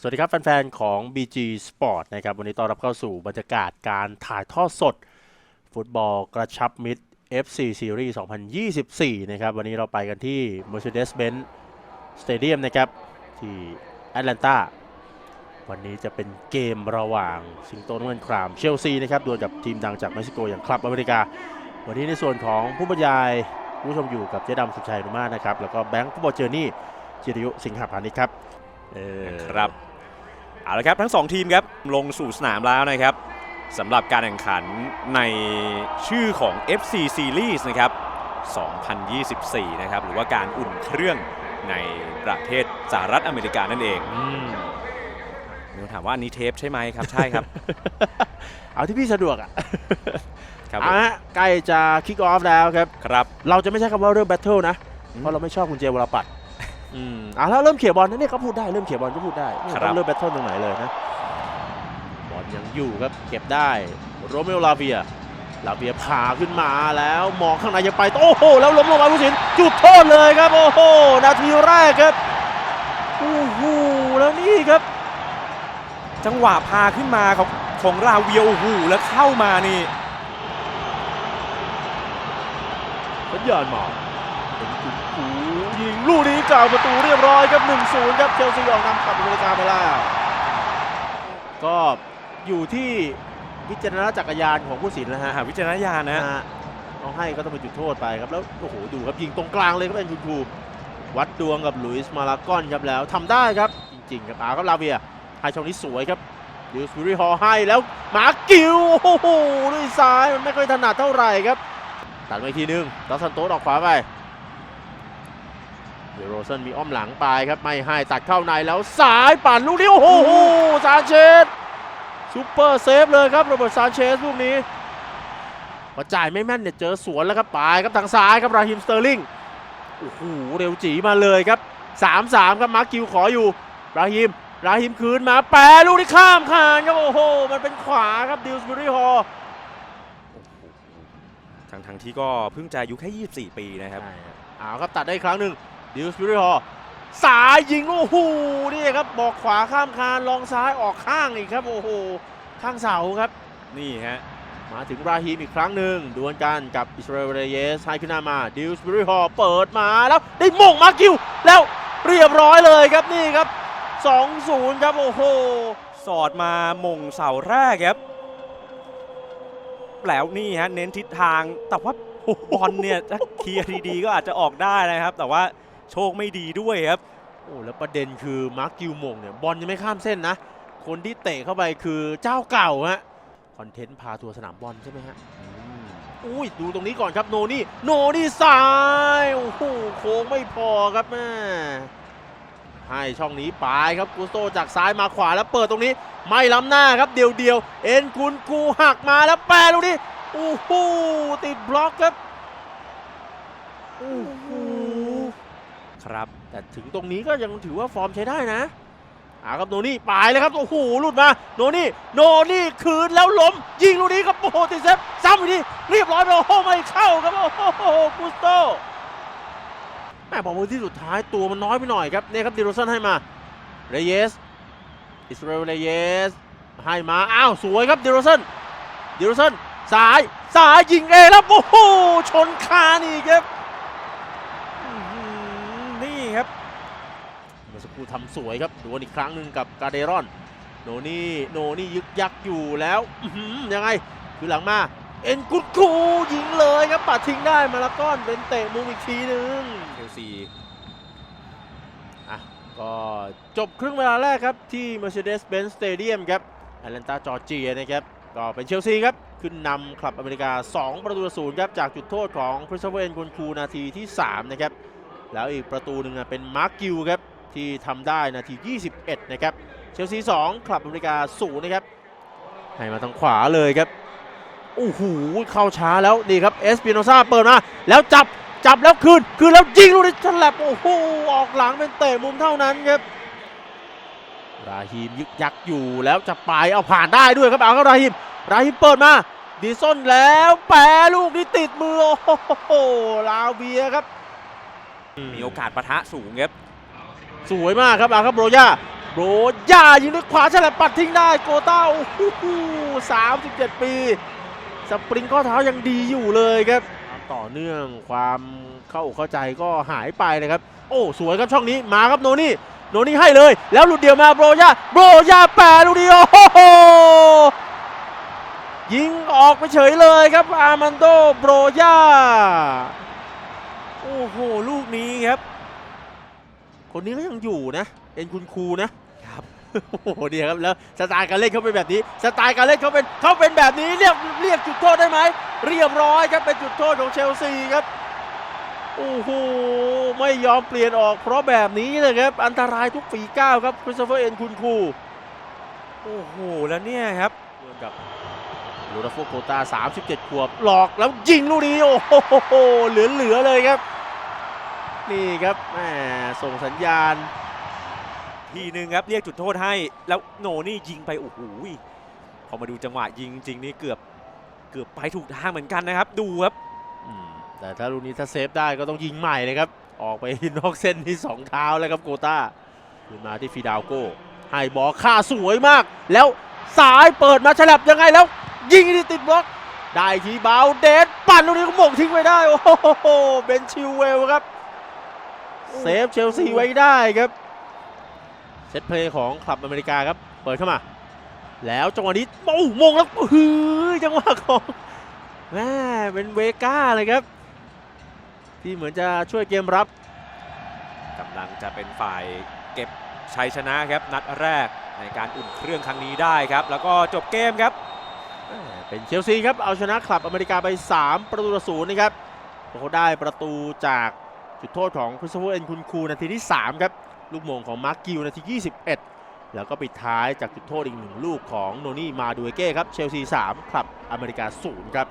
สวัสดีครับแฟนๆ ของ BG Sport นะครับ วันนี้ต้อนรับเข้าสู่บรรยากาศการถ่ายทอดสด ฟุตบอลกระชับมิตร FC Series 2024 นะครับ วันนี้เราไปกันที่ Mercedes-Benz Stadium นะครับ ที่แอตแลนตาวันนี้จะเป็นเกมระหว่างสิงโตนเงินครามเชลซีนะครับดวลกับทีมดังจากเม็กซิโกอย่างคลับอเมริกา วันนี้ในส่วนของผู้บรรยายผู้ชมอยู่กับเจ๊ดำสุชัยนุมานะครับแล้วก็แบงค์ฟุตบอลเจอร์นี่จิริยุสิงหาพานิชครับ เออ ครับ เอาละครับทั้งสองทีมครับลงสู่สนามแล้วนะครับสำหรับการแข่งขันในชื่อของ FC Series นะครับ 2024 นะครับ หรือว่าการอุ่นเครื่องในประเทศสหรัฐอเมริกานั่นเองอืมมีคนถามว่าอันนี้เทปใช่ไหมครับ ใช่ครับ เอาที่พี่สะดวกอะครับเอาฮะใกล้จะคิกออฟแล้วครับ ครับ เราจะไม่ใช้คำว่าเริ่มแบทเทิลนะอืมเพราะเราไม่ชอบคุณเจวรปัตร อืมอะแล้วเริ่มเขี่ยบอลนะเนี่ยก็พูดได้เริ่มเขี่ยบอลก็พูดได้ไม่ครับต้องเริ่มแบทเทิลตรงไหนเลยนะบอลยังอยู่ครับเก็บได้โรเมโอลาเวียลาเวียพาขึ้นมาแล้วมองข้างในยังไปโอ้โหแล้วล้มลงมาผู้สินจุดโทษเลยครับโอ้โหนาทีแรกครับโอ้โหแล้วนี่ครับ จังหวะพาขึ้นมาของของราเวียโอ้โหแล้วเข้ามานี่สัญญาณมาเป็นจุดหู ยิงลูกนี้กล่าวประตูเรียบร้อยครับ 1-0 ครับเชลซีออกนำขับอเมริกาไปแล้วก็อยู่ที่วิจารณจักรยานของผู้สินแล้วฮะหาวิจารณญาณนะนะฮะต้องให้ก็ต้องเป็นจุดโทษไปครับ แล้วโอ้โหดูครับยิงตรงกลางเลยก็เป็นคุณครูวัดดวงกับหลุยส์มาลากอนครับแล้วทำได้ครับจริงๆครับอาครับลาเวียให้ช่องนี้สวยครับดิวสบิริฮอลให้แล้วมากิวโอ้โหด้วยซ้ายมันไม่ค่อยถนัดเท่าไหร่ครับตัดมาอีกทีนึงดอสซันโตสออกขวาไป เดโรเซนมีอ้อมหลังไปครับไม่ให้ตัดเข้าในแล้วสายปั่นลูกนี้โอ้โหซานเชสซูเปอร์เซฟเลยครับโรเบิร์ตซานเชสลูกนี้พอจ่ายไม่แม่นเนี่ยเจอสวนแล้วครับไปครับทางซ้ายครับราฮิมสเตอร์ลิงโอ้โหเร็วจีมาเลยครับ 3-3 ครับมาร์คกิวขออยู่ราฮิมราฮิมคืนมาแปรลูกที่ข้ามคานครับโอ้โหมันเป็นขวาครับดิวสบิริฮอลทั้งทั้งที่ก็เพิ่งจะอายุแค่ 24 ปีนะครับใช่ครับเอาครับตัดได้อีกครั้งหนึ่ง ดิวสปิริฮอสายยิงโอ้โหนี่ครับบอกขวาข้ามคานลองซ้ายออกข้างอีกครับโอ้โหข้างเสาครับนี่ฮะมาถึงราฮีมอีกครั้งหนึ่งดวลกันกับอิสราเอลเรเยสให้ขึ้นหน้ามาดิวสปิริฮอเปิดมาแล้วได้มงมากิว แล้วเรียบร้อยเลยครับนี่ครับ 2-0 ครับโอ้โหสอดมามงเสาแรกครับแล้วนี่ฮะเน้นทิศทางแต่ว่าบอลเนี่ยถ้าเคลียร์ดีๆก็อาจจะออกได้นะครับ แต่ว่า โชคไม่ดีด้วยครับโอ้แล้วประเด็นคือมาร์คกิวมงเนี่ยบอลยังไม่ข้ามเส้นนะ คนที่เตะเข้าไปคือเจ้าเก่าฮะคอนเทนต์พาทัวร์สนามบอลใช่ไหมฮะอุ้ยดูตรงนี้ก่อนครับโนนี่โนนี่ซ้ายโอ้โหโค้งไม่พอครับแม่ให้ช่องนี้ไปครับกุสโตจากซ้ายมาขวาแล้วเปิดตรงนี้ ไม่ล้ำหน้าครับเดียวเดียวๆเอ็นกุนกูหักมาแล้วแปรลูกนี้โอ้โหติดบล็อกครับโอ้โห ครับ แต่ถึงตรงนี้ก็ยังถือว่าฟอร์มใช้ได้นะอาครับโนนี่ไปเลยครับโอ้โหหลุดมาโนนี่โนนี่คืนแล้วล้ม ยิงลูกนี้ครับโอ้โหติดเซฟซ้ำอีกทีเรียบร้อยโอ้โหไม่เข้าครับโอ้โหกุสโตแม่บอกว่าที่สุดท้ายตัวมันน้อยไปหน่อยครับเนี่ยครับดิโรสันให้มาเรเยสอิสราเอลเรเยสให้มาอ้าวสวยครับดิโรสันดิโรสันสายสายยิงเองแล้วโอ้โหชนคานอีกครับ อื้อหือนี่ครับ เมื่อสักครู่ทำสวยครับดวลอีกครั้งหนึ่งกับกาเดรอน โนนี่โนนี่ยึกยักอยู่แล้วอื้อหือยังไงคือหลังมาเอ็นกุดคูยิงเลยครับปัดทิ้งได้มาละก้อนเป็นเตะมุมอีกทีหนึ่งเชลซีอะก็จบครึ่งเวลาแรกครับที่ Mercedes-Benz Stadium ครับแอตแลนตาจอร์เจียนะครับก็เป็นเชลซีครับ ขึ้นนำคลับอเมริกา 2 ประตูต่อศูนย์ครับ จากจุดโทษของคริสโตเฟอร์เอ็นกุนคูนาทีที่ 3 นะครับ แล้วอีกประตูหนึ่งนะเป็นมาร์คกิวครับ ที่ทำได้นาที 21 นะครับ เชลซี2คลับอเมริกา0นะครับ ให้มาทางขวาเลยครับ โอ้โห เข้าช้าแล้วนี่ครับ เอสปิโนซาเปิดมา แล้วจับ จับแล้วคืน คืนแล้วยิงลูกนี้ฉลับโอ้โห ออกหลังเป็นเตะมุมเท่านั้นครับ ราฮีมยึกยักอยู่แล้วจะไปเอาผ่านได้ด้วยครับเอาครับราฮีมราฮีมเปิดมาดีซอนแล้วแปรลูกนี้ติดมือ โอ้โห ลาเวียครับ มีโอกาสปะทะสูงครับ สวยมากครับอาครับโบรย่าโบรย่ายิงด้วยขวาฉลับปัดทิ้งได้โกต้าโอ้โห37ปี สปริงข้อเท้ายังดีอยู่เลยครับ ต่อเนื่องความเข้าเข้าใจก็หายไปเลยครับ โอ้สวยครับช่องนี้มาครับโนนี่โนนี่ให้เลย แล้วหลุดเดียวมาโบรย่าโบรย่าแปะลูกเดียวโอ้โหยิงออกไปเฉยเลยครับอาร์มันโดโบรย่าโอ้โห ลูกนี้ครับ คนนี้ก็ยังอยู่นะ เอ็นคุณครูนะครับโอ้โหเดียวครับแล้วสไตล์การเล่นเขาเป็นแบบนี้สไตล์การเล่นเขาเป็นเขาเป็นแบบนี้เรียกเรียกจุดโทษได้ไหมเรียบร้อยครับเป็นจุดโทษของเชลซีครับโอ้โหไม่ยอมเปลี่ยนออกเพราะแบบนี้เลยครับอันตรายทุกฝีก้าวครับคริสโตเฟอร์เอ็นคุณครูโอ้โหแล้วเนี่ยครับเดินกับลูราโฟโกตา37 ขวบหลอกแล้วยิงลูกนี้โอ้โหเหลือเหลือๆเลยครับ นี่ครับแหมส่งสัญญาณ ทีหนึ่งครับเรียกจุดโทษให้ แล้วโนนี่ยิงไปโอ้โหพอมาดูจังหวะยิงจริงนี่เกือบเกือบไปถูกทางเหมือนกันนะครับ ดูครับแต่ถ้าลูกนี้ถ้าเซฟได้ก็ต้องยิงใหม่เลยครับ ออกไปนอกเส้นที่สองเท้าแล้วครับโกต้าขึ้นมาที่ฟิดาวโก้ให้บอลค่าสวยมาก แล้วสายเปิดมาฉลับยังไงแล้ว ยิงติดบล็อก ได้ทีบาวเดดปั่นลูกนี้ก็หม่งทิ้งไว้ได้ โอ้โหเบนชิวเวลครับ เซฟเชลซีไว้ได้ครับเซตเพลย์ของคลับอเมริกาครับ เปิดเข้ามา แล้วจังหวะนี้โอ้โหมงแล้วฮือจังหวะของแม่เป็นเวก้าเลยครับ ที่เหมือนจะช่วยเกมรับกำลังจะเป็นฝ่ายเก็บชัยชนะครับนัดแรกในการอุ่นเครื่องครั้งนี้ได้ครับ แล้วก็จบเกมครับ เป็นเชลซีครับ เอาชนะคลับอเมริกาไป 3 ประตูต่อศูนย์นะครับเขาได้ประตูจาก จุดโทษของคริสโตเฟอร์เอ็นคุนคูนาทีที่ 3 ครับ ลูกโมงของมาร์กิวนาที 21 แล้วก็ปิดท้ายจากจุดโทษอีกหนึ่งลูกของโนนี่มาดูเอเก้ครับเชลซี 3คลับอเมริกา 0 ครับ